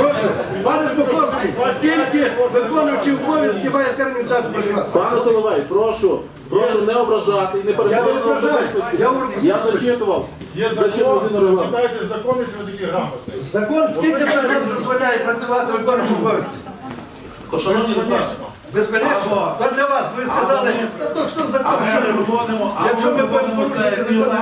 Прошу, пане Жбаковський, оскільки виконуючи обов'язки має термін часу працювати. Пане Соловей, прошу, прошу не ображати і не Я не на ображаю. особистості. Я говорю, Я зачитував. Є Зачитував закон, читайте закон, якщо ви такі грамотні. Закон скільки закон дозволяє працювати виконуючий обов'язки? Шановні депутати, Безперечно, то для вас, ви сказали, та то хто закон що не робить? проводимо, Якщо ми ми будемо порушувати закон,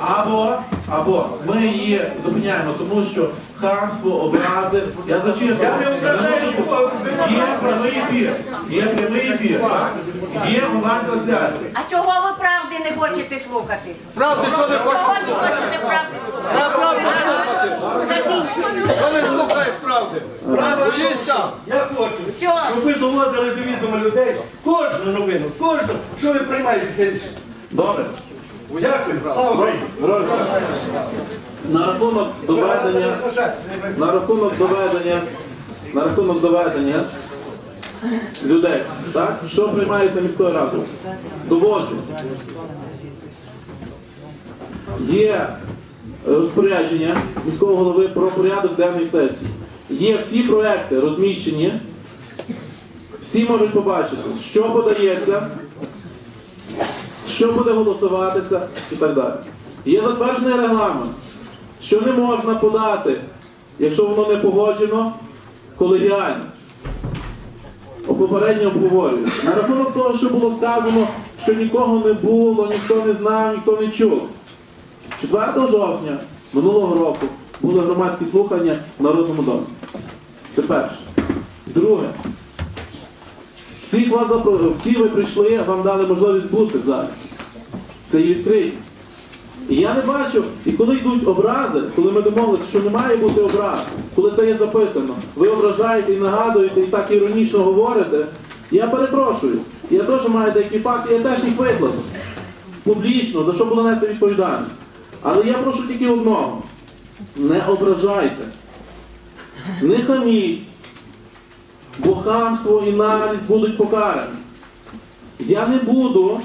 або, або ми її зупиняємо, тому що хамство, образи, я зачитував. Я не ображаю нікого. Є прямий ефір, є прямий ефір, так? Є онлайн-трансляція. А чого ви правди не хочете слухати? Правди, що не Чого хочеш? не хочете правди Я правду слухати. Закінчуйте. Що не слухаєш правди? Боїшся? Я хочу, Що? щоб ви доводили до відома людей кожну новину, кожну, що ви приймаєте рішення. Добре. Дякую, слава Україні. На рахунок доведення, на рахунок доведення, на рахунок доведення людей, так? Що приймається міською радою? Доводжу. Є розпорядження міського голови про порядок денний сесії. Є всі проекти розміщені, всі можуть побачити, що подається, що буде голосуватися і так далі. Є затверджений регламент, що не можна подати, якщо воно не погоджено, колегіально. Попередньо обговорюють. На рахунок того, що було сказано, що нікого не було, ніхто не знав, ніхто не чув. 4 жовтня минулого року були громадські слухання в Народному домі. Це перше. Друге. Всіх вас запро... всі ви прийшли, вам дали можливість бути залі. Це є відкритість. І я не бачу, і коли йдуть образи, коли ми домовилися, що не має бути образ, коли це є записано, ви ображаєте і нагадуєте, і так іронічно говорите, я перепрошую. Я теж маю деякі факти, я теж їх викладу. Публічно, за що буду нести відповідальність. Але я прошу тільки одного. Не ображайте. Не хаміть. Бо хамство і навість будуть покарані. Я не буду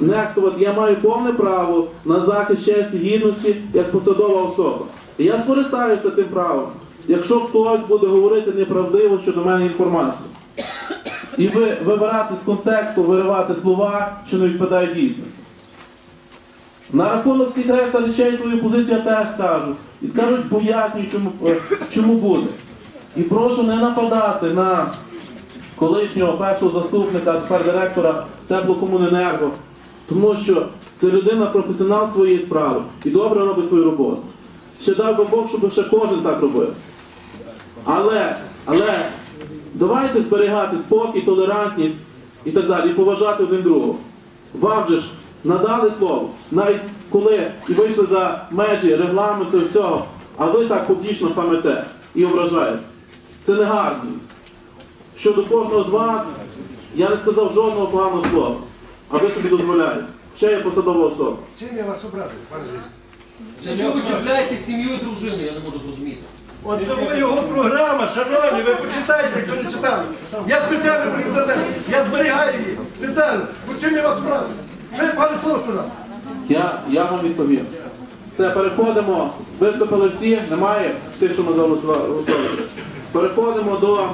нехтувати, я маю повне право на захист честі гідності як посадова особа. І я скористаюся тим правом, якщо хтось буде говорити неправдиво щодо мене інформацію. І ви вибирати з контексту, виривати слова, що не відповідають дійсності. На рахунок всіх решта речей свою позицію я теж скажу. І скажуть, пояснюю, чому, е, чому буде. І прошу не нападати на колишнього першого заступника, тепер директора теплокомуненерго, тому що це людина професіонал своєї справи і добре робить свою роботу. Ще дав би Бог, щоб ще кожен так робив. Але, але давайте зберігати спокій, толерантність і так далі, і поважати один другого. Вам же ж надали слово, навіть коли і вийшли за межі регламенту і всього, а ви так публічно хамите і ображаєте. Це не гарно. Щодо кожного з вас, я не сказав жодного поганого слова, а ви собі дозволяєте. Ще є посадова особа. Чим я вас образив, пане? Чому ви чіпляєте сім'ю і дружину, я не можу зрозуміти. Оце ви його програма, шановні, ви почитайте, якщо не читали. Я спеціально приїхав за це. Я зберігаю її. Спеціально. Чим я вас образив? Що я пане слово сказав? Я, я вам відповім. Все, переходимо. Виступили всі, немає тих, що ми заголосували. Переходимо до